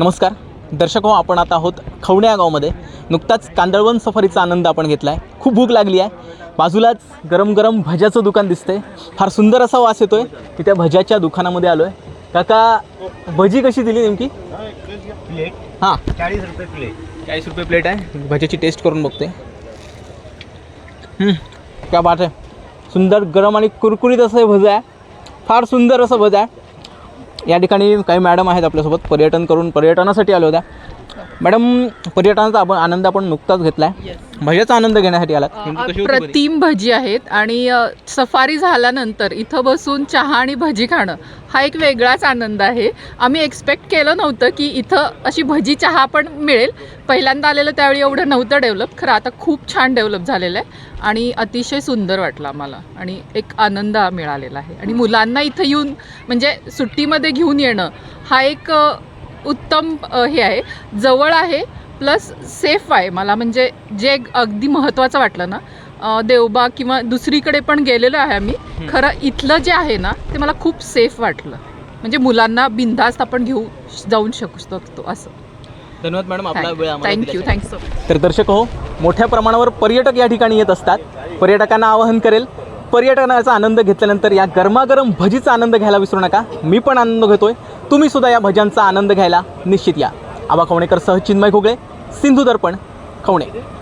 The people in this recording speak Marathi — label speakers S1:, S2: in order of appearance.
S1: नमस्कार. दर्शक हो आपण आता आहोत खवणे या गावामध्ये. नुकताच कांदळवन सफारीचा आनंद आपण घेतला आहे खूप भूक लागली आहे. बाजूलाच गरम गरम भज्याचं दुकान दिसतंय. फार सुंदर असा वास येतोय. की त्या भज्याच्या दुकानामध्ये आलो आहे काका भजी कशी दिली नेमकी?
S2: प्लेट
S1: हां.
S2: चाळीस रुपये प्लेट
S1: चाळीस रुपये प्लेट आहे. भज्याची टेस्ट करून बघते. क्या बात आहे. सुंदर गरम आणि कुरकुरीत असं भजं आहे. फार सुंदर असं भजं आहे. या ठिकाणी काही मॅडम आहेत आपल्यासोबत पर्यटन करून पर्यटनासाठी आल्या होत्या. मॅडम पर्यटनाचा आपण आनंद आपण नुकताच घेतला आहे भज्याचा आनंद घेण्यासाठी भजी?
S3: प्रतिम भजी आहेत आणि अ, सफारी झाल्यानंतर इथं बसून चहा आणि भजी खाणं हा एक वेगळाच आनंद आहे. आम्ही एक्सपेक्ट केलं नव्हतं की इथं अशी भजी चहा पण मिळेल. पहिल्यांदा आलेलं त्यावेळी एवढं नव्हतं डेव्हलप खरं आता खूप छान डेव्हलप झालेलं आहे. आणि अतिशय सुंदर वाटलं आम्हाला आणि एक आनंद मिळालेला आहे. आणि मुलांना इथं येऊन म्हणजे सुट्टीमध्ये घेऊन येणं हा एक अ, उत्तम हे आहे. जवळ आहे प्लस सेफ आहे मला. म्हणजे जे अगदी महत्त्वाचं वाटलं ना अ, देवबाग किंवा दुसरीकडे पण गेलेलो आहे आम्ही. खरं इथलं जे आहे ना ते मला खूप सेफ वाटलं. म्हणजे मुलांना बिनधास्त आपण घेऊ जाऊन शकू शकतो असं.
S1: धन्यवाद मॅडम आपला वेळ
S3: थँक्यू. थँक्यू
S1: तर दर्शक हो मोठ्या प्रमाणावर पर्यटक या ठिकाणी येत असतात. पर्यटकांना आवाहन करेल पर्यटनाचा आनंद घेतल्यानंतर या गरमागरम भजीचा आनंद घ्यायला विसरू नका. मी पण आनंद घेतोय. तुम्ही सुद्धा या भज्यांचा आनंद घ्यायला निश्चित या. आबा खवणेकर सह चिन्मय घोगळे सिंधू दर्पण खवणे.